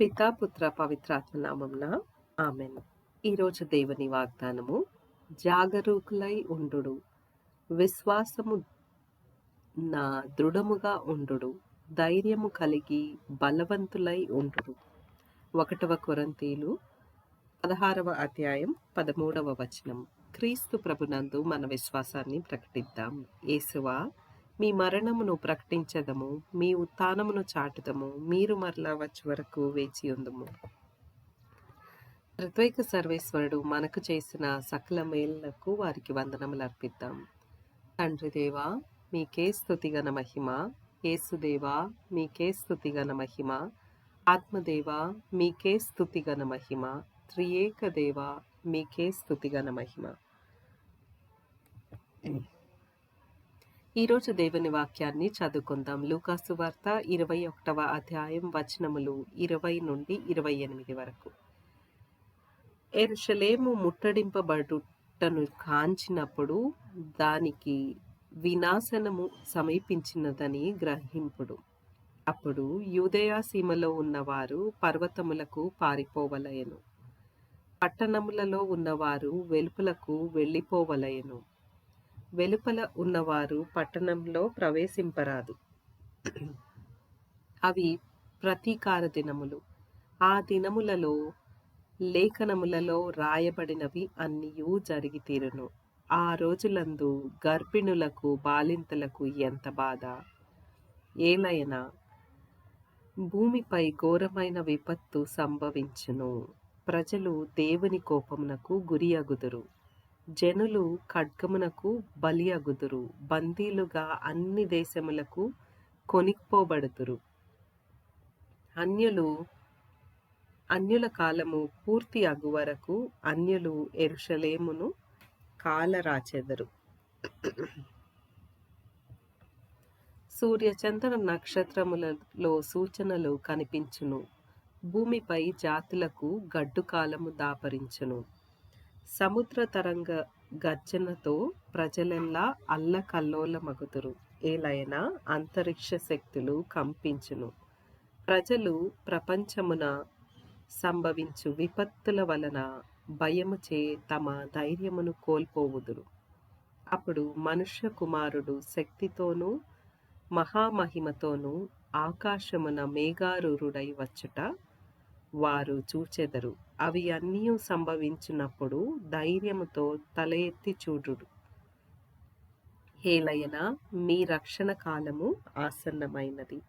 పితాపుత్ర పవిత్రాత్మ నామంన ఆమెన్ ఈరోజు దేవుని వాగ్దానము జాగరూకులై ఉండు విశ్వాసము నా దృఢముగా ఉండు ధైర్యము కలిగి బలవంతులై ఉండు ఒకటవ కొరంతీలు పదహారవ అధ్యాయం పదమూడవ వచనం. క్రీస్తు ప్రభునందు మన విశ్వాసాన్ని ప్రకటిద్దాం. యేసువా మీ మరణమును ప్రకటించదము మీ ఉత్థానమును చాటుదము మీరు మరలా వచ్చే వరకు వేచి ఉందము. ఋత్వైక సర్వేశ్వరుడు మనకు చేసిన సకల మేళ్ళకు వారికి వందనములు అర్పిద్దాం. తండ్రి దేవా మీకే స్థుతిగన మహిమ. యేసుదేవా మీకే స్థుతిగన మహిమ. ఆత్మదేవా మీకే స్థుతిగన మహిమ. త్రియేక దేవా మీకే స్థుతిగన మహిమ. ఈరోజు దేవుని వాక్యాన్ని చదువుకుందాం. లూకాసు వార్త ఇరవై ఒకటవ అధ్యాయం వచనములు ఇరవై నుండి ఇరవై ఎనిమిది వరకు. ఎరుషలేము ముట్టడింపబడుటను కాంచినప్పుడు దానికి వినాశనము సమీపించినదని గ్రహింపుడు. అప్పుడు యూదయా సీమలో ఉన్నవారు పర్వతములకు పారిపోవలయను పట్టణములలో ఉన్నవారు వెలుపులకు వెళ్ళిపోవలయను వెలుపల ఉన్నవారు పట్టణంలో ప్రవేశింపరాదు. అవి ప్రతీకార దినములు. ఆ దినములలో లేఖనములలో రాయబడినవి అన్నీయూ జరిగి తీరును. ఆ రోజులందు గర్భిణులకు బాలింతలకు ఎంత బాధ? ఏలైనా భూమిపై ఘోరమైన విపత్తు సంభవించును. ప్రజలు దేవుని కోపమునకు గురియగుదురు జనులు ఖడ్గమునకు బలియగుదురు. బందీలుగా అన్ని దేశములకు కొనిపోబడుతురు అన్యులు అన్యుల కాలము పూర్తి అగు వరకు అన్యులు ఎరుషలేమును కాలరాచెదరు. సూర్యచంద్ర నక్షత్రములలో సూచనలు కనిపించును. భూమిపై జాతులకు గడ్డు కాలము దాపరించును. సముద్ర తరంగ గర్జనతో ప్రజలెల్లా అల్లకల్లోలమగుదురు. ఏలైనా అంతరిక్ష శక్తులు కంపించును. ప్రజలు ప్రపంచమున సంభవించు విపత్తుల వలన భయముచే తమ ధైర్యమును కోల్పోవుదురు. అప్పుడు మనుష్య కుమారుడు శక్తితోనూ మహామహిమతోనూ ఆకాశమున మేఘారురుడై వచ్చుట వారు చూచెదరు. అవి అన్నీ సంభవించినప్పుడు ధైర్యముతో తల ఎత్తి చూడుడు హేలయన మీ రక్షణ కాలము ఆసన్నమైనది.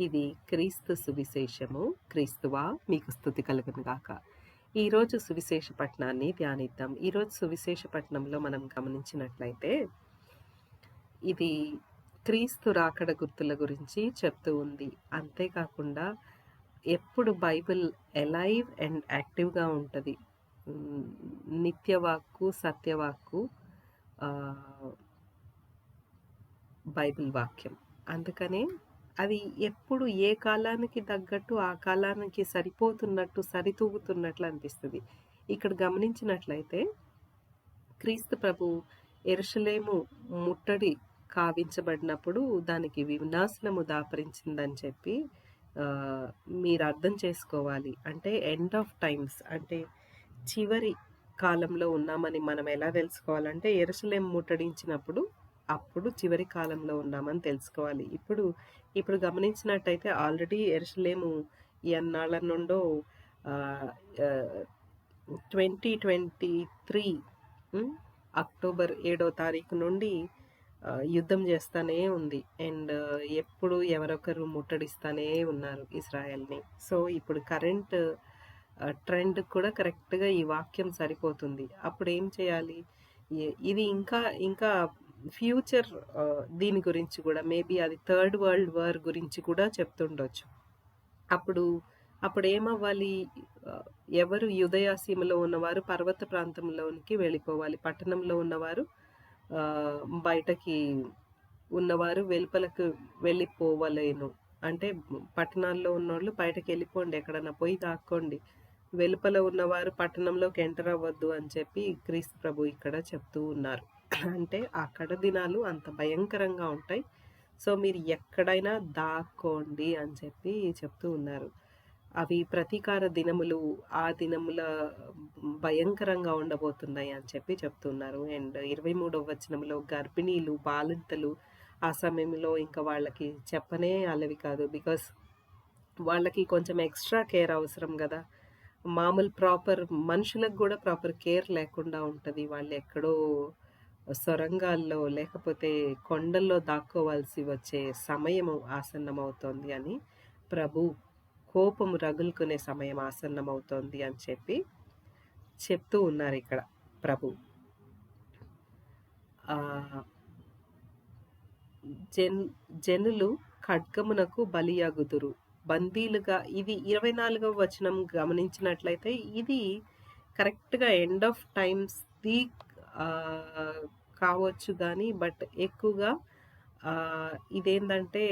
ఇది క్రీస్తు సువిశేషము. క్రీస్తువా మీకు స్థుతి కలుగును గాక. ఈరోజు సువిశేష పట్టణాన్ని ధ్యానిద్దాం. ఈరోజు సువిశేష పట్టణంలో మనం గమనించినట్లయితే ఇది క్రీస్తు రాకడ గుర్తుల గురించి చెప్తూ ఉంది. అంతేకాకుండా ఎప్పుడు బైబిల్ ఎలైవ్ అండ్ యాక్టివ్గా ఉంటుంది. నిత్యవాక్కు సత్యవాక్కు బైబిల్ వాక్యం. అందుకనే అది ఎప్పుడు ఏ కాలానికి తగ్గట్టు ఆ కాలానికి సరిపోతున్నట్టు సరితూగుతున్నట్లు అనిపిస్తుంది. ఇక్కడ గమనించినట్లయితే క్రీస్తు ప్రభు ఎరుషలేము ముట్టడి కావించబడినప్పుడు దానికి వినాశనము దాపరించిందని చెప్పి మీరు అర్థం చేసుకోవాలి. అంటే ఎండ్ ఆఫ్ టైమ్స్ అంటే చివరి కాలంలో ఉన్నామని మనం ఎలా తెలుసుకోవాలంటే ఎరుసలేం ముట్టడించినప్పుడు అప్పుడు చివరి కాలంలో ఉన్నామని తెలుసుకోవాలి. ఇప్పుడు ఇప్పుడు గమనించినట్టయితే ఆల్రెడీ ఎరుసలేము ఎన్నాళ్ళ నుండో ట్వంటీ ట్వంటీ త్రీ అక్టోబర్ ఏడో తారీఖు నుండి యుద్ధం చేస్తానే ఉంది. అండ్ ఎప్పుడు ఎవరొకరు ముట్టడిస్తానే ఉన్నారు ఇజ్రాయెల్ని సో ఇప్పుడు కరెంట్ ట్రెండ్ కూడా కరెక్ట్గా ఈ వాక్యం సరిపోతుంది. అప్పుడు ఏం చేయాలి ఇది ఇంకా ఇంకా ఫ్యూచర్ దీని గురించి కూడా మేబీ అది థర్డ్ వరల్డ్ వార్ గురించి కూడా చెప్తుండొచ్చు. అప్పుడు అప్పుడు ఏమవ్వాలి ఎవరు యుదయాసీమలో ఉన్నవారు పర్వత ప్రాంతంలోనికి వెళ్ళిపోవాలి. పట్టణంలో ఉన్నవారు బయటకి ఉన్నవారు వెలుపలకు వెళ్ళిపోవలేను. అంటే పట్టణాల్లో ఉన్నోళ్ళు బయటకు వెళ్ళిపోండి ఎక్కడన్నా పోయి దాక్కోండి. వెలుపల ఉన్నవారు పట్టణంలోకి ఎంటర్ అవ్వద్దు అని చెప్పి క్రీస్తు ప్రభు ఇక్కడ చెప్తూ ఉన్నారు. అంటే అక్కడ దినాలు అంత భయంకరంగా ఉంటాయి. సో మీరు ఎక్కడైనా దాక్కోండి అని చెప్పి చెప్తూ ఉన్నారు. అవి ప్రతీకార దినములు ఆ దినముల భయంకరంగా ఉండబోతున్నాయి అని చెప్పి చెప్తున్నారు. అండ్ ఇరవై మూడవ వచనంలో గర్భిణీలు బాలింతలు ఆ సమయంలో ఇంకా వాళ్ళకి చెప్పనే అలవి కాదు. బికాస్ వాళ్ళకి కొంచెం ఎక్స్ట్రా కేర్ అవసరం కదా. మామూలు ప్రాపర్ మనుషులకు కూడా ప్రాపర్ కేర్ లేకుండా ఉంటుంది. వాళ్ళు ఎక్కడో సొరంగాల్లో లేకపోతే కొండల్లో దాక్కోవాల్సి వచ్చే సమయము ఆసన్నమవుతోంది అని ప్రభు కోపము రగులుకునే సమయం ఆసన్నమవుతోంది అని చెప్పి చెప్తూ ఉన్నారు ఇక్కడ ప్రభు. జన్ జనులు ఖడ్గమునకు బలియాగుదురు. బందీలుగా ఇది ఇరవై నాలుగవ వచనం గమనించినట్లయితే ఇది కరెక్ట్గా ఎండ్ ఆఫ్ టైమ్స్ ది కావచ్చు కానీ బట్ ఎక్కువగా ఇదేంటంటే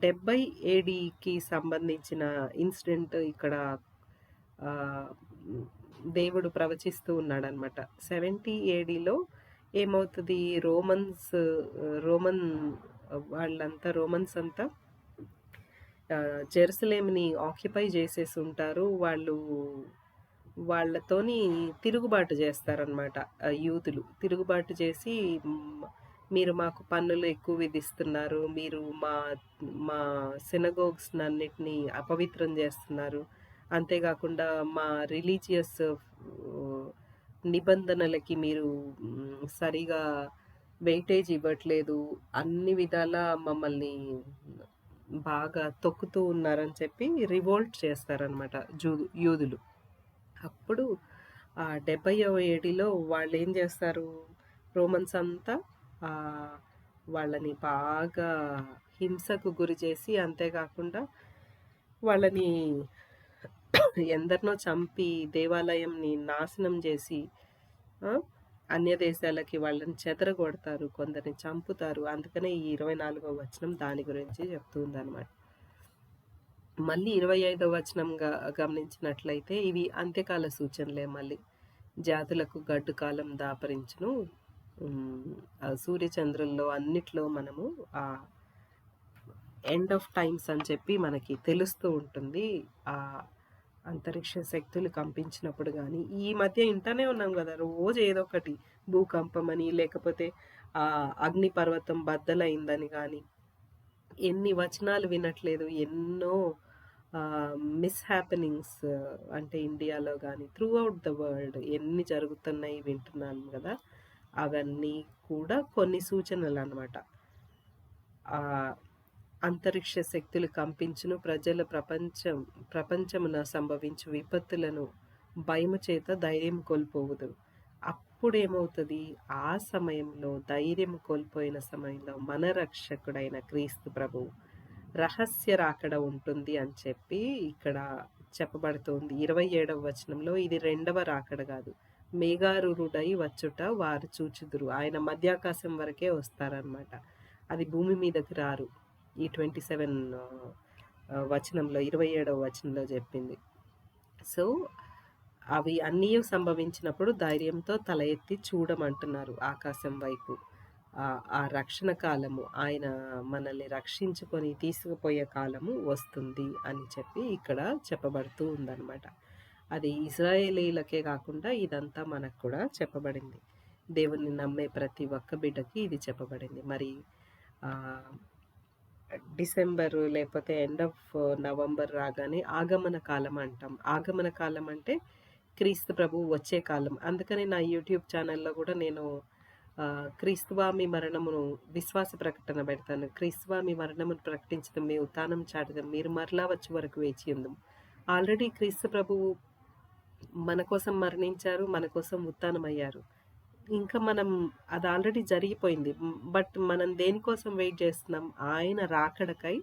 డెబ్బై ఏడికి సంబంధించిన ఇన్సిడెంట్ ఇక్కడ దేవుడు ప్రవచిస్తూ ఉన్నాడనమాట సెవెంటీ ఏడీలో ఏమవుతుంది? రోమన్స్ రోమన్ వాళ్ళంతా రోమన్స్ అంతా ఆ, జెరూసలేంని ఆక్యుపై చేసేసి ఉంటారు. వాళ్ళు వాళ్ళతోని తిరుగుబాటు చేస్తారనమాట యూతులు. తిరుగుబాటు చేసి మీరు మాకు పన్నులు ఎక్కువ విధిస్తున్నారు. మీరు మా మా సెనగోగ్స్ అన్నిటినీ అపవిత్రం చేస్తున్నారు. అంతేకాకుండా మా రిలీజియస్ నిబంధనలకి మీరు సరిగా వెయిటేజ్ ఇవ్వట్లేదు. అన్ని విధాల మమ్మల్ని బాగా తొక్కుతూ ఉన్నారని చెప్పి రివోల్ట్ చేస్తారనమాట జూ యూదులు. అప్పుడు ఆ ఏడిలో వాళ్ళు ఏం చేస్తారు? రోమన్స్ అంతా వాళ్ళని బాగా హింసకు గురి చేసి అంతేకాకుండా వాళ్ళని ఎందరినో చంపి దేవాలయంని నాశనం చేసి అన్య దేశాలకి వాళ్ళని చెదరగొడతారు కొందరిని చంపుతారు. అందుకనే ఈ ఇరవై నాలుగవ వచనం దాని గురించి చెప్తుంది అనమాట మళ్ళీ ఇరవై ఐదవ వచనంగా గమనించినట్లయితే ఇవి అంత్యకాల సూచనలే మళ్ళీ. జాతులకు గడ్డు కాలం దాపరించును సూర్యచంద్రుల్లో అన్నిట్లో మనము ఆ ఎండ్ ఆఫ్ టైమ్స్ అని చెప్పి మనకి తెలుస్తూ ఉంటుంది. ఆ అంతరిక్ష శక్తులు కంపించినప్పుడు కానీ ఈ మధ్య ఇంటనే ఉన్నాం కదా రోజు ఏదో ఒకటి భూకంపం అని లేకపోతే ఆ బద్దలైందని కానీ ఎన్ని వచనాలు వినట్లేదు ఎన్నో మిస్ హ్యాపెనింగ్స్ అంటే ఇండియాలో కానీ త్రూ అవుట్ ద వరల్డ్ ఎన్ని జరుగుతున్నాయి వింటున్నాను కదా. అవన్నీ కూడా కొన్ని సూచనలు అనమాట అంతరిక్ష శక్తులు కంపించును ప్రజల ప్రపంచం ప్రపంచమున సంభవించు విపత్తులను భయము చేత ధైర్యం కోల్పోవుదు. అప్పుడేమవుతుంది? ఆ సమయంలో ధైర్యం కోల్పోయిన సమయంలో మన రక్షకుడైన క్రీస్తు ప్రభువు రహస్య రాకడ ఉంటుంది అని చెప్పి ఇక్కడ చెప్పబడుతోంది. ఇరవై ఏడవ వచనంలో ఇది రెండవ రాకడ కాదు. మేఘారుడై వచ్చుట వారు చూచుదురు. ఆయన మధ్యాకాశం వరకే వస్తారనమాట అది భూమి మీదకి రారు. ఈ ట్వంటీ సెవెన్ వచనంలో ఇరవై ఏడవ వచనంలో చెప్పింది. సో అవి అన్నీ సంభవించినప్పుడు ధైర్యంతో తల ఎత్తి చూడమంటున్నారు ఆకాశం వైపు. ఆ ఆ రక్షణ కాలము ఆయన మనల్ని రక్షించుకొని తీసుకుపోయే కాలము వస్తుంది అని చెప్పి ఇక్కడ చెప్పబడుతూ ఉందన్నమాట. అది ఇజ్రాయేలీలకే కాకుండా ఇదంతా మనకు కూడా చెప్పబడింది. దేవుని నమ్మే ప్రతి ఒక్క బిడ్డకి ఇది చెప్పబడింది. మరి డిసెంబరు లేకపోతే ఎండ్ ఆఫ్ నవంబర్ రాగానే ఆగమన కాలం అంటాం. ఆగమన కాలం అంటే క్రీస్తు ప్రభు వచ్చే కాలం. అందుకని నా యూట్యూబ్ ఛానల్లో కూడా నేను క్రీస్తువామి మరణమును విశ్వాస ప్రకటన పెడతాను. క్రీస్తువామి మరణమును ప్రకటించడం మీ ఉత్తానం చాటడం మీరు మరలా వచ్చే వరకు వేచి ఉందాం. ఆల్రెడీ క్రీస్తు ప్రభువు మన కోసం మరణించారు మన కోసం ఉత్థానం అయ్యారు ఇంకా మనం అది ఆల్రెడీ జరిగిపోయింది. బట్ మనం దేనికోసం వెయిట్ చేస్తున్నాం? ఆయన రాకడకై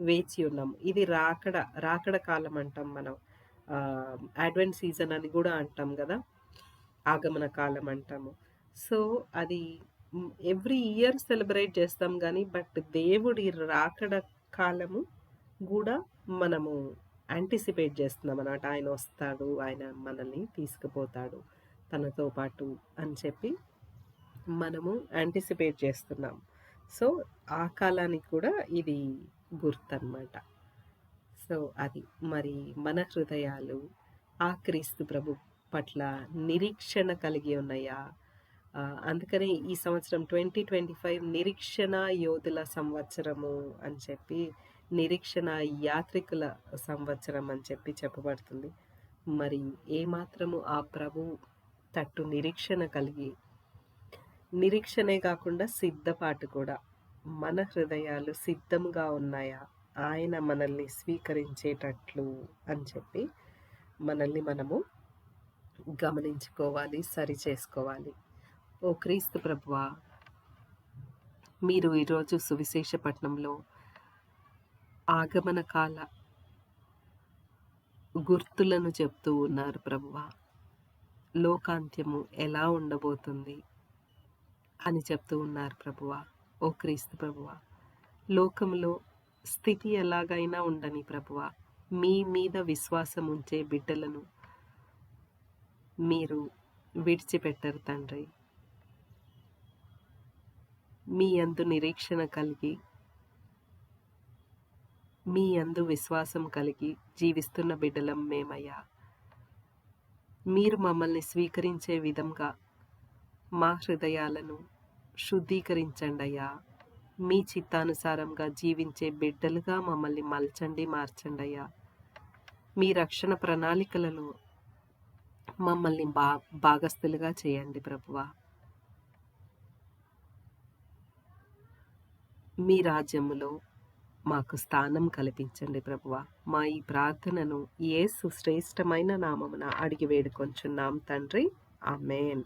వేచి ఉన్నాం. ఇది రాకడ రాకడ కాలం అంటాం మనం. అడ్వెంట్ సీజన్ అని కూడా అంటాం కదా. ఆగమన కాలం అంటాము. సో అది ఎవ్రీ ఇయర్ సెలబ్రేట్ చేస్తాం కానీ బట్ దేవుడి రాకడ కాలము కూడా మనము యాంటిసిపేట్ చేస్తున్నాం అన్నమాట ఆయన వస్తాడు ఆయన మనల్ని తీసుకుపోతాడు తనతో పాటు అని చెప్పి మనము యాంటిసిపేట్ చేస్తున్నాం. సో ఆ కాలానికి కూడా ఇది గుర్తన్నమాట. సో అది. మరి మన హృదయాలు ఆ క్రీస్తు ప్రభు పట్ల నిరీక్షణ కలిగి ఉన్నాయా? అందుకనే అందుకని ఈ సంవత్సరం ట్వంటీ ట్వంటీ ఫైవ్ నిరీక్షణ యోధుల సంవత్సరము అని చెప్పి నిరీక్షణ యాత్రికుల సంవత్సరం అని చెప్పి చెప్పబడుతుంది. మరి ఏమాత్రము ఆ ప్రభు తట్టు నిరీక్షణ కలిగి నిరీక్షణే కాకుండా సిద్ధపాటు కూడా మన హృదయాలు సిద్ధంగా ఉన్నాయా? ఆయన మనల్ని స్వీకరించేటట్లు అని చెప్పి మనల్ని మనము గమనించుకోవాలి సరి చేసుకోవాలి. ఓ క్రీస్తు ప్రభువా మీరు ఈరోజు సువిశేషపట్నంలో ఆగమన కాల గుర్తులను చెప్తూ ఉన్నారు ప్రభువ. లోకాంత్యము ఎలా ఉండబోతుంది అని చెప్తూ ఉన్నారు ప్రభువ. ఓ క్రీస్తు ప్రభువ లోకంలో స్థితి ఎలాగైనా ఉండని ప్రభువ మీ మీద విశ్వాసం ఉంచే బిడ్డలను మీరు విడిచిపెట్టరు తండ్రి. మీ అందు నిరీక్షణ కలిగి మీ అందు విశ్వాసం కలిగి జీవిస్తున్న బిడ్డలం మేమయ్యా. మీరు మమ్మల్ని స్వీకరించే విధంగా మా హృదయాలను శుద్ధీకరించండి అయ్యా మీ చిత్తానుసారంగా జీవించే బిడ్డలుగా మమ్మల్ని మలచండి మార్చండి అయ్యా మీ రక్షణ ప్రణాళికలలో మమ్మల్ని బా భాగస్థులుగా చేయండి ప్రభువా. మీ రాజ్యములో మాకు స్థానం కల్పించండి ప్రభువా. మా ఈ ప్రార్థనను ఏసు శ్రేష్టమైన నామమున అడిగి వేడుకొంచున్నాం తండ్రి. ఆమెన్.